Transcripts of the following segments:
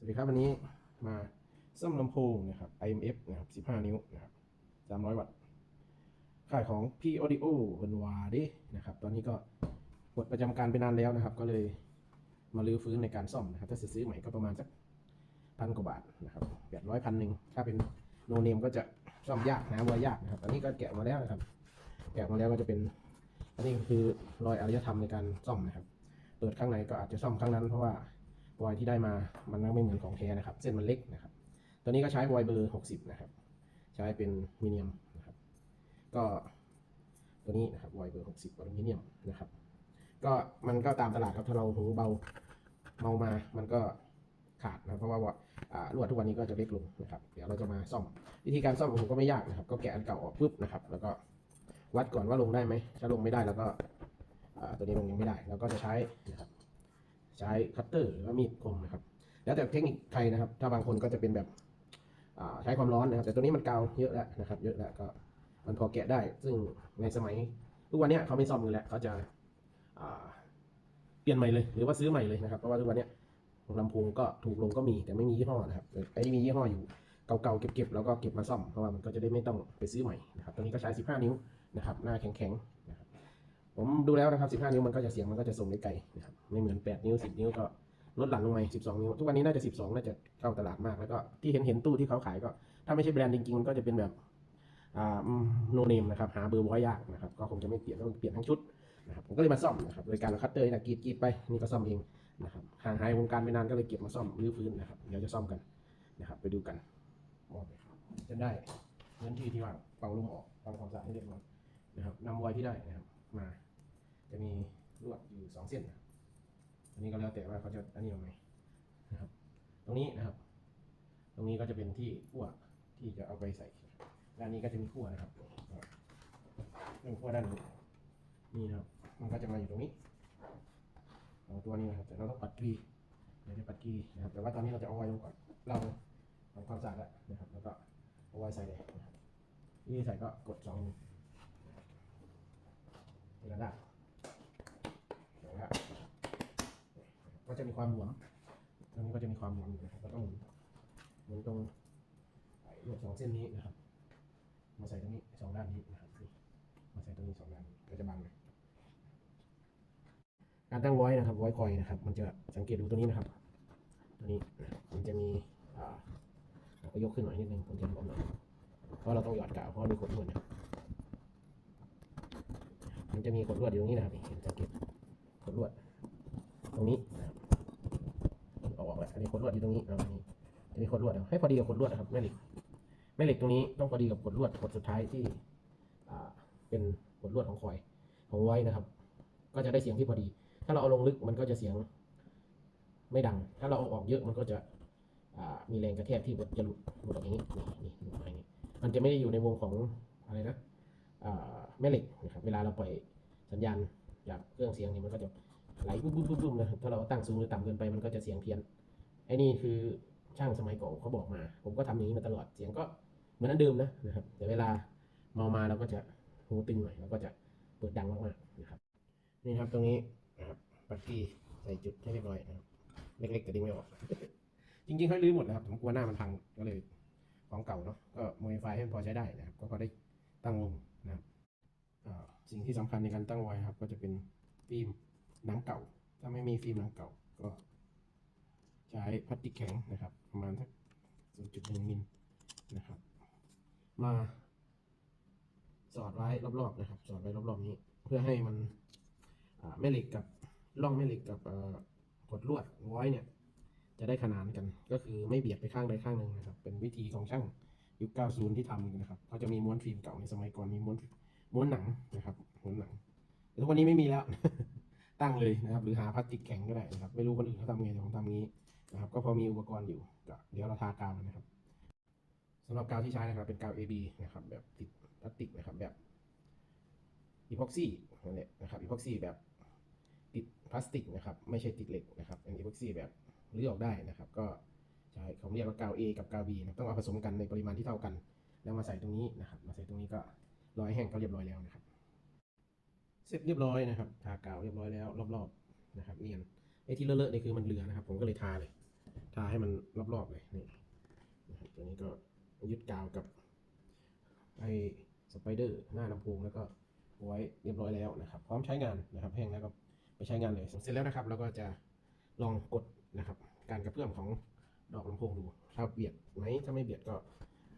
สวัสดีครับวันนี้มาซ่อมลำโพงนะครับ IMF นะครับ 15 นิ้วนะครับ 300 วัตต์ค่ายของ P Audio เวนวาดินะครับ ตอนนี้ก็หมดประจำการไปนานแล้วนะครับ ก็เลยมาลื้อฟื้นในการซ่อมนะครับ ถ้าซื้อใหม่ก็ประมาณสักพันกว่าบาทนะครับแปดร้อยพันหนึ่งถ้าเป็นโนเนมก็จะซ่อมยากหาวัวยากนะครับ อันนี้ก็แกะมาแล้วนะครับ แกะมาแล้วก็จะเป็น อันนี้คือรอยอารยธรรมในการซ่อมนะครับ เปิดข้างในก็อาจจะซ่อมข้างนั้นเพราะว่า วอยที่ได้มามันไม่เหมือนของแท้นะครับ เส้นมันเล็กนะครับ ตัวนี้ก็ใช้วอยเบอร์ 60 นะครับ ใช้เป็นมิเนียมนะครับ ก็ตัวนี้นะครับวอยเบอร์ 60อลูมิเนียมนะครับ ก็มันก็ตามตลาดครับถ้าเราหูเบาเมามามันก็ขาดนะเพราะว่าอ่าลวดทุกวันนี้ก็จะเล็กลงนะครับ เดี๋ยวเราจะมาซ่อม วิธีการซ่อมผมก็ไม่ยากนะครับ ก็แกะอันเก่าออกปุ๊บนะครับ แล้วก็วัดก่อนว่าลงได้ไหมถ้าลงไม่ได้แล้วก็ตัวนี้ลงยังไม่ได้ แล้วก็จะใช้นะครับ ใช้คัตเตอร์หรือว่ามีดคมนะครับ แล้วแต่เทคนิคใครนะครับ ถ้าบางคนก็จะเป็นแบบใช้ความร้อนนะครับ แต่ตัวนี้มันกาวเยอะแล้วนะครับ เยอะแล้วก็มันพอแกะได้ ซึ่งในสมัยทุกวันนี้เขาไม่ซ่อมกันแล้วเขาจะาเปลี่ยนใหม่เลยหรือว่าซื้อใหม่เลยนะครับเพราะว่าทุกวันนี้ลำโพงก็ถูกลงก็มีแต่ไม่มียี่ห้อนะครับไอ้ที่มียี่ห้ออยู่เก่าๆเก็บๆแล้วก็เก็บมาซ่อมเพราะว่ามันก็จะได้ไม่ต้องไปซื้อใหม่นะครับตัวนี้ก็ใช้ 15 นิ้วนะครับหน้าแข็งๆ ผมดูแล้วนะครับ 15 นิ้วมันก็จะเสียงมันก็จะส่งได้ไกลนะครับไม่เหมือน 8 นิ้ว 10 นิ้วก็ลดหลั่นลงมา12 นิ้ว ทุกวันนี้น่าจะ 12 น่าจะเข้าตลาดมาก แล้วก็ที่เห็นเห็นตู้ที่เขาขายก็ ถ้าไม่ใช่แบรนด์จริงๆมันก็จะเป็นแบบโนเนมนะครับหาเบอร์ไว้ยากนะครับก็คงจะไม่เปลี่ยนต้องเปลี่ยนทั้งชุดนะครับผมก็เลยมาซ่อมนะครับโดยการเอาคัตเตอร์นี่นะกรีดกรีดไปนี่ก็ซ่อมเองนะครับห่างหายวงการไปนานก็เลยเก็บมาซ่อมรื้อฟื้นนะครับเดี๋ยวจะซ่อมกันนะครับไปดูกันมอบเลยครับจะได้พื้นที่ที่ว่างเป่าลมออกทำความสะอาดให้เรียบร้อยนะครับนำไว้ที่ได้นะครับมา มีลวดอยู่สองเส้นนะอันนี้ก็แล้วแต่ว่าเขาจะอันนี้เอาไหมนะครับ ตรงนี้นะครับ ตรงนี้ก็จะเป็นที่ขั้วที่จะเอาไปใส่ด้านนี้ก็จะมีขั้วนะครับเรื่องขั้วด้านนี้นี่นะครับ มันก็จะมาอยู่ตรงนี้สองตัวนี้นะครับ แต่เราต้องปัดกีเดี๋ยวจะปัดกีนะครับ แต่ว่าตอนนี้เราจะเอาไว้ลงก่อน เราทำความสะอาดแล้วนะครับ แล้วก็เอาไว้ใส่เลยนะครับนี่ใส่ก็กดสองนิ้วเวลาได้นะครับก็ จะมีความหลวมตรงนี้ก็จะมีความหลวมอยู่นะครับก็ต้องหมุนหมุนตรงไอ้ลวดสองเส้นนี้นะครับ มาใส่ตรงนี้สองด้านนี้นะครับมาใส่ตรงนี้สองด้านก็จะบังเลยการตั้งไว้นะครับไว้คอยนะครับ มันจะสังเกตดูตัวนี้นะครับ ตัวนี้มันจะมีอ่าก็ยกขึ้นหน่อยนิดนึงผมจะหลวมหน่อยเพราะเราต้องหยอดกาวเพราะมีขดลวดนะมันจะมีขดลวดอยู่ตรงนี้นะครับเห็นสังเกตขดลวดตรงนี้นะ ออกแล้วอันนี้ขดลวดอยู่ตรงนี้เอาอันนี้จะมีขดลวดให้พอดีกับขดลวดนะครับแม่เหล็กแม่เหล็กตรงนี้ต้องพอดีกับขดลวดขดสุดท้ายที่เป็นขดลวดของคอยของไว้นะครับ ก็จะได้เสียงที่พอดี ถ้าเราเอาลงลึกมันก็จะเสียงไม่ดัง ถ้าเราเอาออกเยอะมันก็จะมีแรงกระแทกที่จะหลุดหลุดออกอย่างนี้นี่นี่หลุดออกอย่างนี้มันจะไม่ได้อยู่ในวงของอะไรนะแม่เหล็กนะครับเวลาเราปล่อยสัญญาณจากเครื่องเสียงนี่มันก็จะ ไหลปุ๊บปุ๊บปุ๊บนะครับถ้าเราตั้งสูงหรือต่ำเกินไปมันก็จะเสียงเพี้ยนไอ้นี่คือช่างสมัยก่อนเขาบอกมา ผมก็ทำอย่างนี้มาตลอดเสียงก็เหมือนอันเดิมนะนะครับ แต่เวลาเมามาเราก็จะหูตึงหน่อยเราก็จะเปิดดังมากๆนะครับ นี่ครับตรงนี้นะครับปักกี้ใส่จุดให้เรียบร้อยนะครับเล็กๆแต่ดึงไม่ออก จริงๆเขาลื้อหมดนะครับผมกลัวหน้ามันพังก็เลยของเก่าเนาะก็โมดิฟายให้มันพอใช้ได้นะครับ ก็ได้ตั้งวงนะครับสิ่งที่สำคัญในการตั้งไว้ครับ ก็จะเป็นฟิล์ม หนังเก่า ถ้าไม่มีฟิล์มหนังเก่าก็ใช้พลาสติกแข็งนะครับ ประมาณสัก0.1มิลนะครับ มาสอดไว้รอบๆนะครับ สอดไว้รอบๆนี้ เพื่อให้มันแม่เหล็กกับร่องแม่เหล็กกับกดลวดไว้เนี่ย จะได้ขนานกันก็คือไม่เบียดไปข้างใดข้างหนึ่งนะครับ เป็นวิธีของช่างยุค 90 ที่ทำนะครับเขาจะมีม้วนฟิล์มเก่าในสมัยก่อนมีม้วนม้วนหนังนะครับม้วนหนังแต่ทุกวันนี้ไม่มีแล้ว ตั้งเลยนะครับ หรือหาพลาสติกแข็งก็ได้นะครับไม่รู้คนอื่นเขาทำไงแต่ผมทำงี้นะครับ ก็พอมีอุปกรณ์อยู่ก็เดี๋ยวเราทากาวนะครับสำหรับกาวที่ใช้นะครับเป็นกาว AB นะครับแบบติดพลาสติกนะครับแบบอีพ็อกซี่นั่นแหละนะครับอีพ็อกซี่แบบติดพลาสติกนะครับ ไม่ใช่ติดเหล็กนะครับเป็นอีพ็อกซี่แบบรื้อออกได้นะครับ ก็ใช้เขาเรียกว่ากาว A กับกาว B นะต้องเอาผสมกันในปริมาณที่เท่ากัน แล้วมาใส่ตรงนี้นะครับ มาใส่ตรงนี้ก็ร้อยแห้งก็เรียบร้อยแล้วนะครับ เสร็จเรียบร้อยนะครับ ทากาวเรียบร้อยแล้วรอบๆนะครับ เนียนไอ้ที่เลอะๆนี่คือมันเหลือนะครับ ผมก็เลยทาเลย ทาให้มันรอบๆเลยนี่นะครับตัวนี้ก็ยึดกาวกับไอ้สไปเดอร์หน้าลำโพงแล้วก็ไว้เรียบร้อยแล้วนะครับ พร้อมใช้งานนะครับแห้งแล้วก็ไปใช้งานเลย เสร็จแล้วนะครับแล้วก็จะลองกดนะครับ การกระเพื่อมของดอกลำโพงดูถ้าเบียดไหมถ้าไม่เบียดก็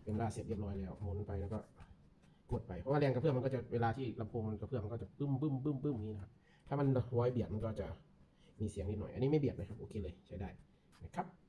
เป็นลาเสร็จเรียบร้อยแล้วหมุนไปแล้วก็ กดไป เพราะว่าแรงกระเพื่อมมันก็จะเวลาที่ลำโพงมันกระเพื่อมมันก็จะบึ้มบึ้มบึ้มบึ้มนี้นะครับ ถ้ามันร้อยเบียดมันก็จะมีเสียงนิดหน่อย อันนี้ไม่เบียดนะครับ โอเคเลยใช้ได้นะครับ